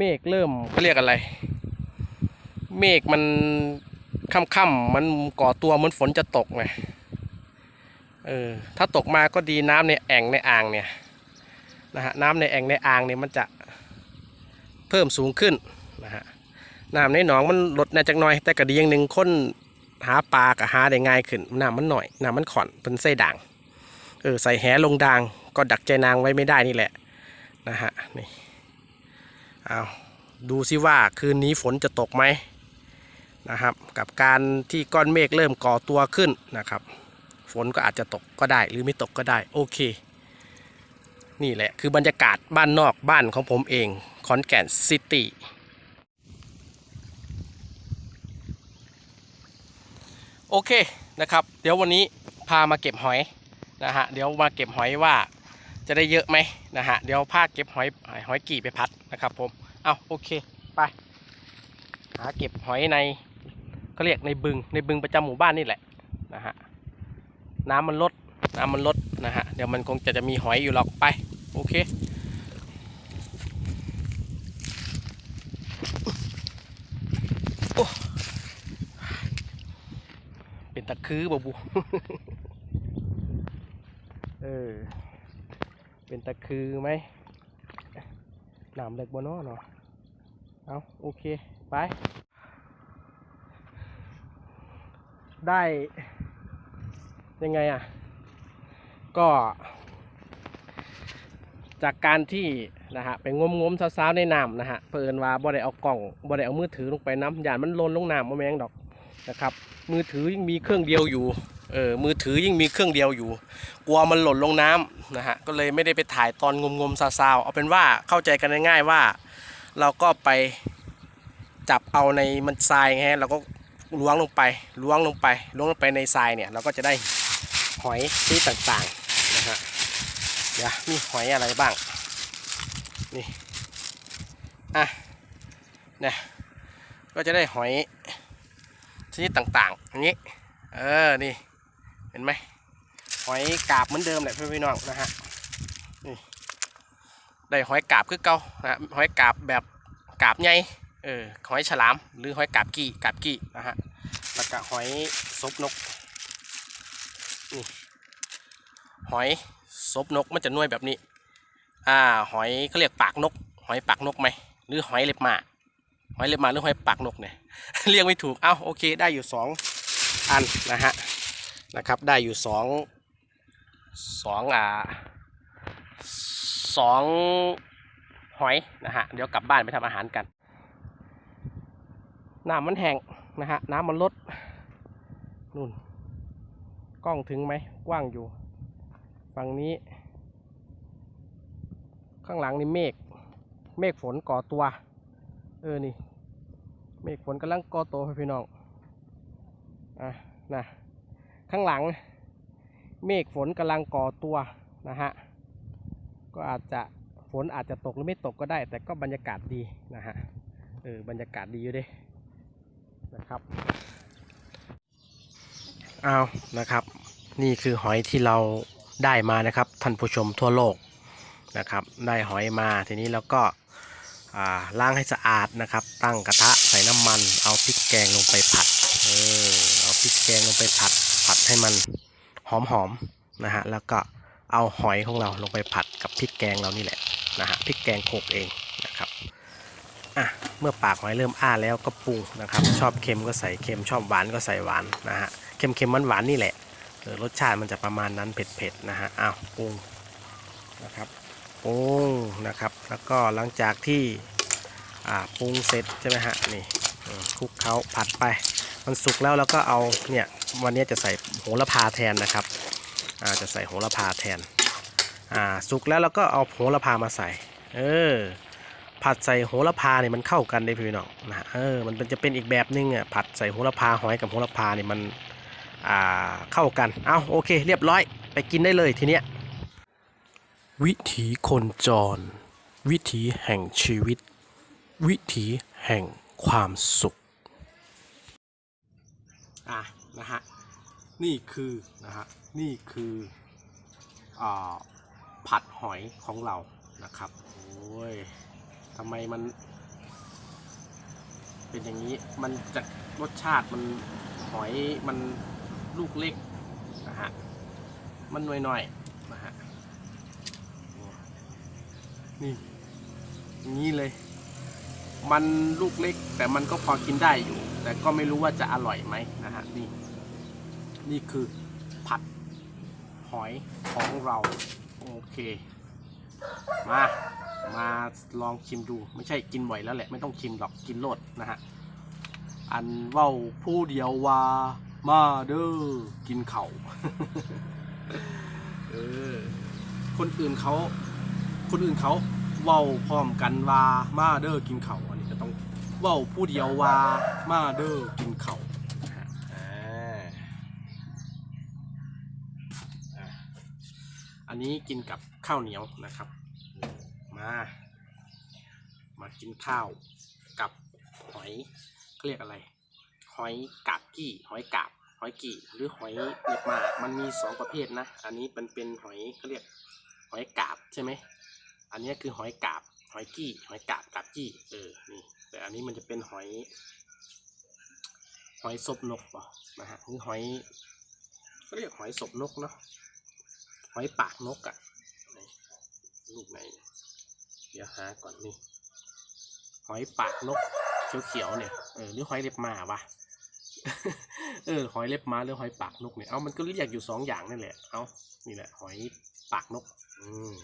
เมฆเริ่มเขาเรียกอะไร เมฆมันค่ำๆมันก่อตัวเหมือนฝนจะตกไงเออถ้าตกมาก็ดีน้ำในแอ่งในอ่างเนี่ยนะฮะน้ำในแอ่งในอ่างเนี่ยมันจะเพิ่มสูงขึ้นนะฮะน้ำในหนองมันลดแน่จักหน่อย แต่ก็ดีอย่างหนึ่งคนหาปลาก็หาได้ง่ายขึ้นน้ำมันหน่อยน้ำมันขอนเป็นไส้ด่างเออใส่แหลงด่างก็ดักใจนางไว้ไม่ได้นี่แหละนะฮะนี่ เอาดูซิว่าคืนนี้ฝนจะตกไหมนะครับ กับการที่ก้อนเมฆเริ่มก่อตัวขึ้นนะครับ ฝนก็อาจจะตกก็ได้หรือไม่ตกก็ได้โอเค นี่แหละคือบรรยากาศบ้านนอกบ้านของผมเองขอนแก่นซิตี้โอเคนะครับ เดี๋ยววันนี้พามาเก็บหอยนะฮะเดี๋ยวมาเก็บหอยว่าจะได้เยอะไหมนะฮะเดี๋ยวพาเก็บหอยหอยกี่ไปพัดนะครับผม เอาโอเค ไปหาเก็บหอยในเขาเรียกในบึงในบึงประจำหมู่บ้านนี่แหละนะฮะน้ำมันลดน้ำมันลดนะฮะเดี๋ยวมันคงจะจะมีหอยอยู่หรอกไป โอเคเป็นตะคือบบูเออเป็นตะคือไหม น้ำเล็กบนน้อเนาะเอาโอเค ไป ได้ ยังไงอะ ก็ จากการที่นะฮะไปงมงมสาวๆในน้ำนะฮะเพิ่นว่าบ่ได้เอากล่องบ่ได้เอามือถือลงไปน้ำยานมันหล่นลงน้ำมาแมงดอกนะครับมือถือยิ่งมีเครื่องเดียวอยู่เออมือถือยิ่งมีเครื่องเดียวอยู่ กลัวมันหล่นลงน้ำ นะฮะก็เลยไม่ได้ไปถ่ายตอนงมงมๆสาวเอาเป็นว่าเข้าใจกันง่ายๆว่า เราก็ไปจับเอาในมันทรายไงเราก็ล้วงลงไปล้วงลงไปล้วงลงไปในทรายเนี่ยเราก็จะได้หอยชนิดต่างๆนะฮะเดี๋ยวมีหอยอะไรบ้างนี่อะเนี่ยก็จะได้หอยชนิดต่างๆอย่างนี้เออนี่เห็นไหม อยกาบเหมือนเดิมแหละพี่พี่น้องนะฮะนี่ได้หอยกาบคือเก่านะหอยกาบแบบกาบใหญ่เออหอยฉลามหรือหอยกาบกี้กาบกี้นะฮะแล้วก็หอยซบนกหอยซบนกมันจะน่วยแบบนี้อ่าหอยเขาเรียกปากนก หอยปากนกไหมหรือหอยเล็บหมาหอยเล็บหมาหรือหอยปากนกเนี่ยเรียกไม่ถูกเอ้าโอเค ได้อยู่สองอันนะฮะนะครับได้อยู่สอง สองอ่าสองหอยนะฮะเดี๋ยวกลับบ้านไปทำอาหารกัน น้ำมันแห้งนะฮะน้ำมันลดนู่นกล้องถึงไหมกว้างอยู่ ฝั่งนี้ ข้างหลังนี่เมฆเมฆฝนก่อตัว เออนี่ เมฆฝนกำลังก่อตัวพี่น้องอะนะข้างหลัง เมฆฝนกำลังก่อตัวนะฮะก็อาจจะฝนอาจจะตกหรือไม่ตกก็ได้ แต่ก็บรรยากาศดีนะฮะเออบรรยากาศดีอยู่เด้นะครับเอานะครับ นี่คือหอยที่เราได้มานะครับ ท่านผู้ชมทั่วโลกนะครับ ได้หอยมาทีนี้เราก็อ่าล้างให้สะอาดนะครับ ตั้งกระทะใส่น้ำมัน เอาพริกแกงลงไปผัดเออเอาพริกแกงลงไปผัดผัดให้มัน หอมๆนะฮะแล้วก็เอาหอยของเราลงไปผัดกับพริกแกงเรานี่แหละนะฮะพริกแกงโขกเองนะครับอะเมื่อปากหอยเริ่มอ้าแล้วก็ปรุงนะครับ ชอบเค็มก็ใส่เค็มชอบหวานก็ใส่หวานนะฮะเค็มๆหวานนี่แหละรสชาติมันจะประมาณนั้นเผ็ดๆนะฮะอ้าวปรุงนะครับปรุงนะครับแล้วก็หลังจากที่อ่าปรุงเสร็จใช่ไหมฮะนี่คลุกเคล้าผัดไป มันสุกแล้วเราก็เอาเนี่ยวันนี้จะใส่โหระพาแทนนะครับอ่าจะใส่โหระพาแทนอ่าสุกแล้วเราก็เอาโหระพามาใส่ เออผัดใส่โหระพาเนี่ยมันเข้ากันได้พี่น้องนะฮะเออมันเป็นจะเป็นอีกแบบนึงอะผัดใส่โหระพาหอยกับโหระพาเนี่ยมันอ่าเข้ากันเอาโอเค เรียบร้อยไปกินได้เลยทีเนี้ยวิถีคนจร วิถีแห่งชีวิต วิถีแห่งความสุข อะนะฮะนี่คือนะฮะนี่คืออ่าผัดหอยของเรานะครับโอ้ยทำไมมัน เป็นอย่างนี้มันจะรสชาติมันหอยมันลูกเล็กนะฮะมันหน่อยๆนะฮะนี่อย่างนี้เลย มันลูกเล็ก แต่มันก็พอกินได้อยู่ แต่ก็ไม่รู้ว่าจะอร่อยไหมนะฮะนี่นี่คือผัดหอยของเรา โอเค มามาลองชิมดูไม่ใช่กินบ่อยแล้วแหละ ไม่ต้องชิมหรอกกินโลดนะฮะ อันเว้าผู้เดียวว่ามาเด้อกินเข่าเออคนอื่นเขา คนอื่นเขาเว้าพร้อมกันว่ามาเด้อกินเข่า เว้าผู้เดียวว่ามาเด้อกินเข่าวอ่าอะอันนี้กินกับข้าวเหนียวนะครับ มา มากินข้าวกับหอยเขาเรียกอะไร หอยกาบกี้ หอยกาบ หอยกี่ หรือหอยเล็บหมากมันมีสองประเภทนะ อันนี้เป็นเป็นหอยเขาเรียกหอยกาบใช่ไหม อันนี้คือหอยกาบ หอยกี้หอยกาบกาบกี้เออนี่แต่อันนี้มันจะเป็นหอย หอยศพนกป่ะนะฮะคือหอยเขาเรียกหอยศพนกเนาะหอยปากนกอะ่ะลูกไหน เดี๋ยวหาก่อนนี่หอยปากนกเขียวๆเนี่ยเออหรือหอยเล็บหมาวะเออหอยเล็บม้าหรือหอยปากนกเนี่ยเอามันก็เรียกอยู่สองอย่างนั่นแหละเอานี่แหละหอยปากนก อืม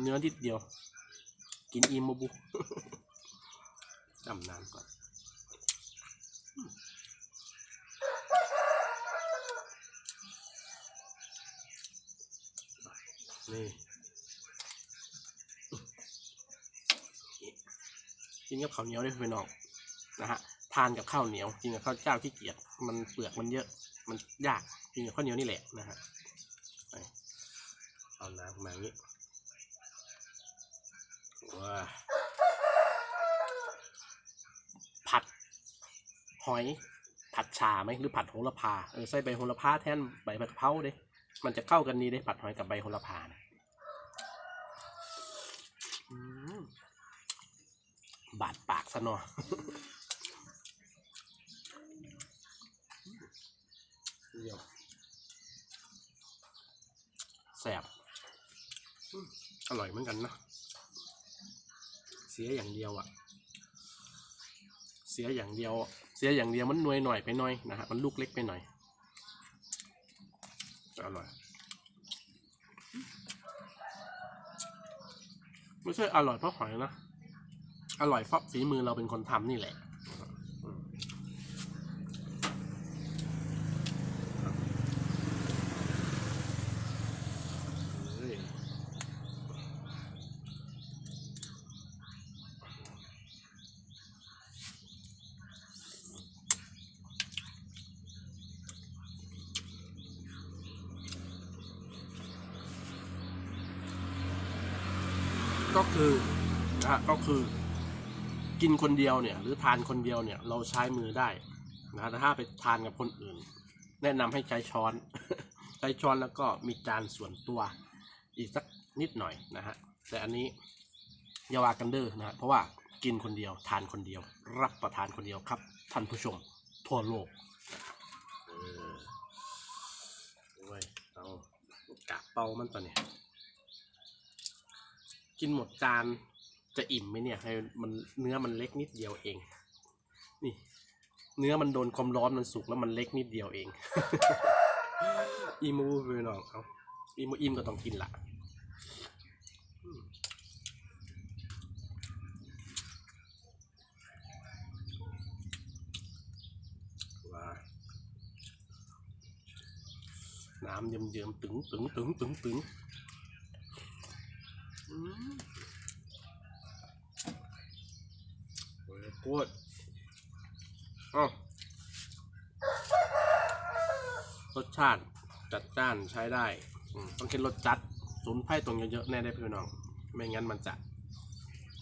เนื้อนิดเดียว กินอิมโมบุดำน้ำก่อนอืมนี่กินกับข้าวเหนียวได้พี่น้องนะฮะทานกับข้าวเหนียวกินกับข้าวเจ้าขี้เกียจมันเปลือกมันเยอะ มันยากกินกับข้าวเหนียวนี่แหละนะฮะไปเอาน้ำมาอย่างนี้ว้า ผัดหอย ผัดชาไหมหรือผัดโหระพาเออใส่ใบโหระพาแทนใบผัดเผาเด้มันจะเข้ากันดีได้ผัดหอยกับใบโหระพานะบาดปากซะหน่อยแสบอร่อยเหมือนกันนะ สียอย่างเดียวอะ่ะ เสียอย่างเดียว เสียอย่างเดียวมันหน่วยหน่อยไปหน่อยนะฮะมันลูกเล็กไปหน่อยอร่อยไม่ใช่อร่อยเพราะหอยนะ อร่อยเพราะฝีมือเราเป็นคนทำนี่แหละอืมเฮ้ย ก็คือนะฮะก็คือ กินคนเดียวเนี่ย หรือทานคนเดียวเนี่ยเราใช้มือได้นะฮะแต่ถ้าไปทานกับคนอื่น แนะนำให้ใช้ช้อน ใช้ช้อนแล้วก็มีจานส่วนตัว อีกสักนิดหน่อยนะฮะแต่อันนี้อย่าว่ากันเด้อนะฮะเพราะว่ากินคนเดียวทานคนเดียว รับประทานคนเดียวครับท่านผู้ชมทั่วโลกเออโอ้ยเอากะเป่ามันตอนเนี้ย กินหมดจานจะอิ่มไหมเนี่ยให้มันเนื้อมันเล็กนิดเดียวเอง นี่ เนื้อมันโดนความร้อนมันสุกแล้วมันเล็กนิดเดียวเองอีมูไปน้องเอาอีมูอิมก็ต้องกินละว้าน้ำเยิ้มๆตึงตึงตึงตึงตึง อืม โอ้ยโคตรอ้าวรสชาติจัดจ้านใช้ได้อืมต้องกินรสจัดสมุนไพรตรงเยอะๆแน่ได้พี่น้อง ไม่งั้นมันจะ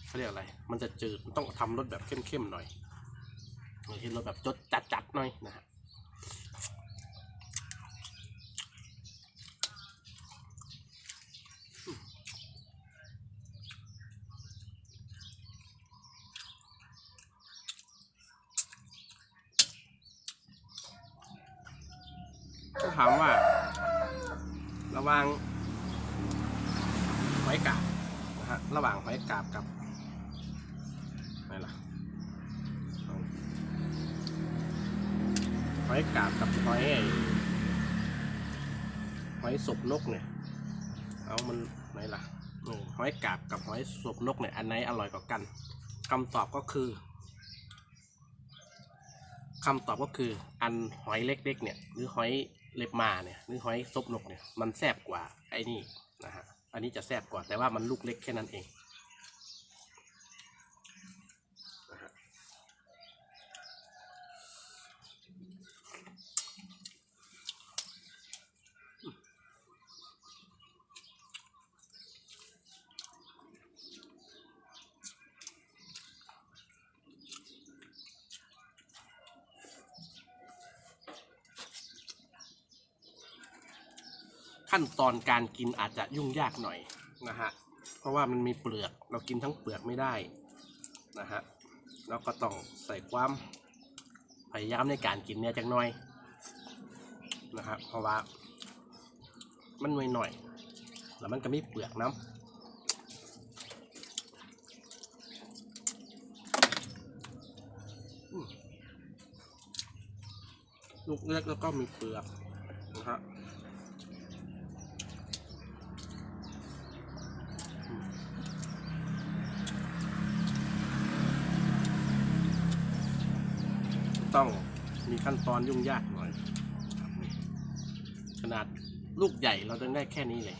เขาเรียกอะไร มันจะจืดมันต้องทำรสแบบเข้มๆหน่อยเรากินรสแบบจดจัดๆหน่อย ถามว่า ระหว่างหอยกาบนะฮะระหว่างหอยกาบกับอะไรล่ะหอยกาบกับหอยไอ้หอยศพนกเนี่ย เอามันไหนล่ะหอยกาบกับหอยศพนกเนี่ยอันไหนอร่อยกว่ากันคำตอบก็คือคำตอบก็คืออันหอยเล็กๆเนี่ย หรือหอย เล็บมาเนี่ยหรือหอยซบนกเนี่ยมันแซ่บกว่าไอ้นี่นะฮะอันนี้จะแซ่บกว่าแต่ว่ามันลูกเล็กแค่นั้นเอง ขั้นตอนการกินอาจจะยุ่งยากหน่อยนะฮะเพราะว่ามันมีเปลือกเรากินทั้งเปลือกไม่ได้นะฮะเราก็ต้องใส่ความพยายามในการกินเนี่ยจักหน่อยนะฮะเพราะว่ามันหน่อยหน่อยๆแล้วมันก็มีเปลือกน้ำลูกเล็กแล้วก็มีเปลือกนะฮะต้องมี ขั้นตอนยุ่งยากหน่อยขนาดลูกใหญ่เราต้องได้แค่นี้เลย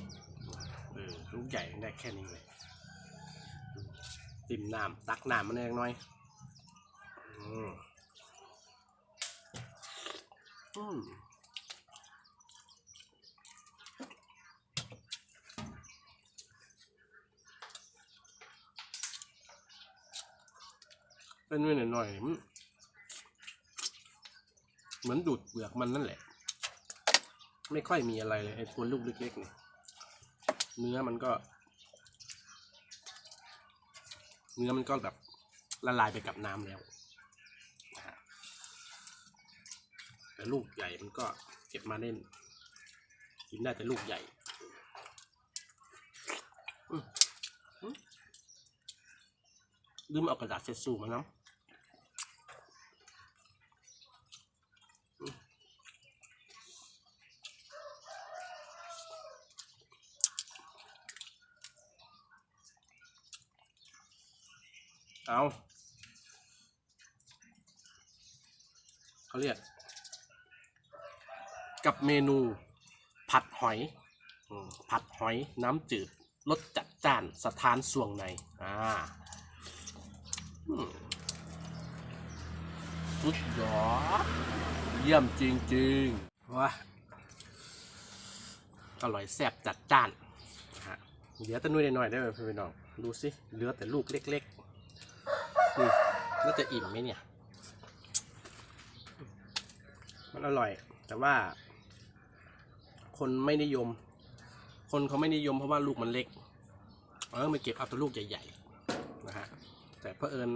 เออลูกใหญ่ได้แค่นี้เลยติ่มน้ำตักน้ำมันเองหน่อยอืมอืมเป็นไว้หน่อยๆมัน เหมือนดูดเปลือกมันนั่นแหละ ไม่ค่อยมีอะไรเลยไอ้ตัวลูกเล็กๆเนี่ยเนื้อมันก็ เนื้อมันก็แบบละลายไปกับน้ำแล้วแต่ลูกใหญ่มันก็เก็บมาเล่นกินได้แต่ลูกใหญ่อืมอืมลืมเอากระดาษเช็ดสูมาน้ำ เอาเขาเรียก กับเมนู ผัดหอยผัดหอยน้ำจืดรสจัดจ้านสถานส่วงใน อ่าสุดยอด เยี่ยมจริงๆว้าอร่อยแซ่บจัดจ้านฮะเหลือแต่นุ่ยหน่อยได้ไหมพี่น้อง ดูสิ เหลือแต่ลูกเล็ก ๆ นี่แล้วจะอิ่มไหมเนี่ย มันอร่อย แต่ว่า คนไม่นิยม คนเขาไม่นิยมเพราะว่าลูกมันเล็กเออมาเก็บเอาแต่ลูกใหญ่ๆนะฮะ แต่เพอเอิญ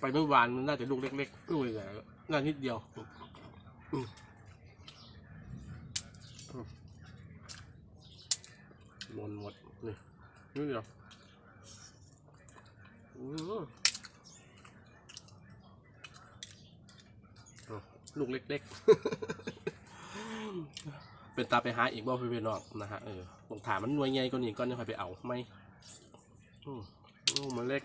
ไปเมื่อวานมันน่าจะลูกเล็กๆลูกใหญ่ๆน่านิดเดียวหมดหมดนี่นิดเดียว ลูกเล็กๆ เป็นตาไปหาอีกบ่พี่พี่น้องนะฮะเออลองถามมันหน่วยไงก็นี่ก็ยังคอยไปเอาไมอืมลูกมันเล็ก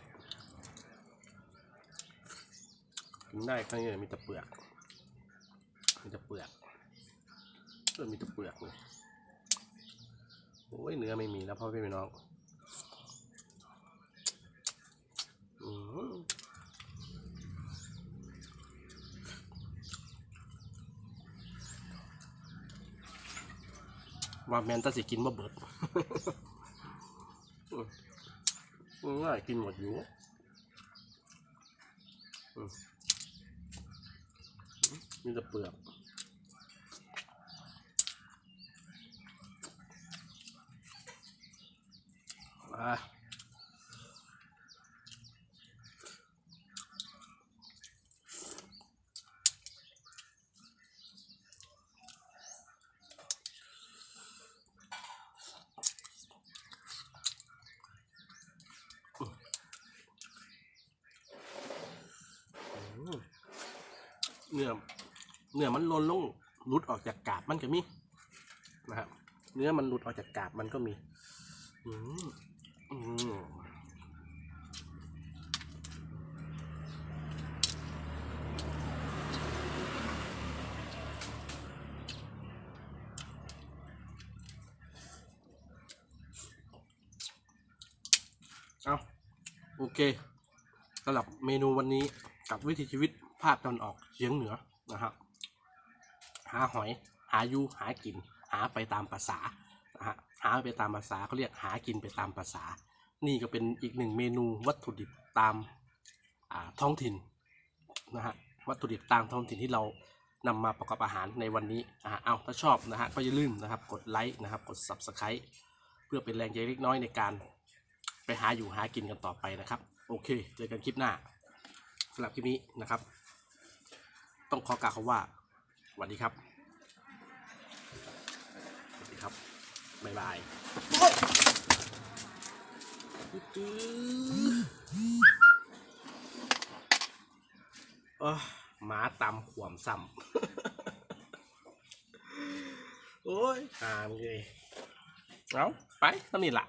กินได้ข้างในมีแต่เปลือก มีแต่เปลือกเออมีแต่เปลือกเลยโอ้ยเนื้อไม่มีแล้วพ่อพี่พี่น้อง อืม ว่าแมนตาสิกินบ่เบิดง่ายกินหมดอยู่อืมมีแต่เปลือกอะ เนื้อเนื้อมันลนลงหลุดออกจากกาบมันก็มีนะครับ เนื้อมันหลุดออกจากกาบมันก็มี อืมอืมเอาโอเคสำหรับเมนูวันนี้กับวิถีชีวิต ภาคตอนออกเฉียงเหนือนะครับหาหอยหาอยูหากิน หาไปตามภาษานะฮะหาไปตามภาษาเขาเรียกหากินไปตามภาษา นี่ก็เป็นอีกหนึ่งเมนูวัตถุดิบตามาท้องถิ่นนะฮะวัตถุดิบตามท้องถิ่นที่เรานำมาประกอบอาหารในวันนี้นะฮะเอาถ้าชอบนะฮะก็อย่าลืมนะครับกดไลค์นะครับกด subscribe เพื่อเป็นแรงใจเล็กน้อยในการไปหาอยู่หากินกันต่อไปนะครับ โอเค เจอกันคลิปหน้าสำหรับคลิปนี้นะครับ ต้องขอกล่าวคำว่าสวัสดีครับสวัสดีครับบ๊ายบายเออหมาตำขวมซ้ำโอ้ยหามเลยเอาไปตอนนี้ล่ะ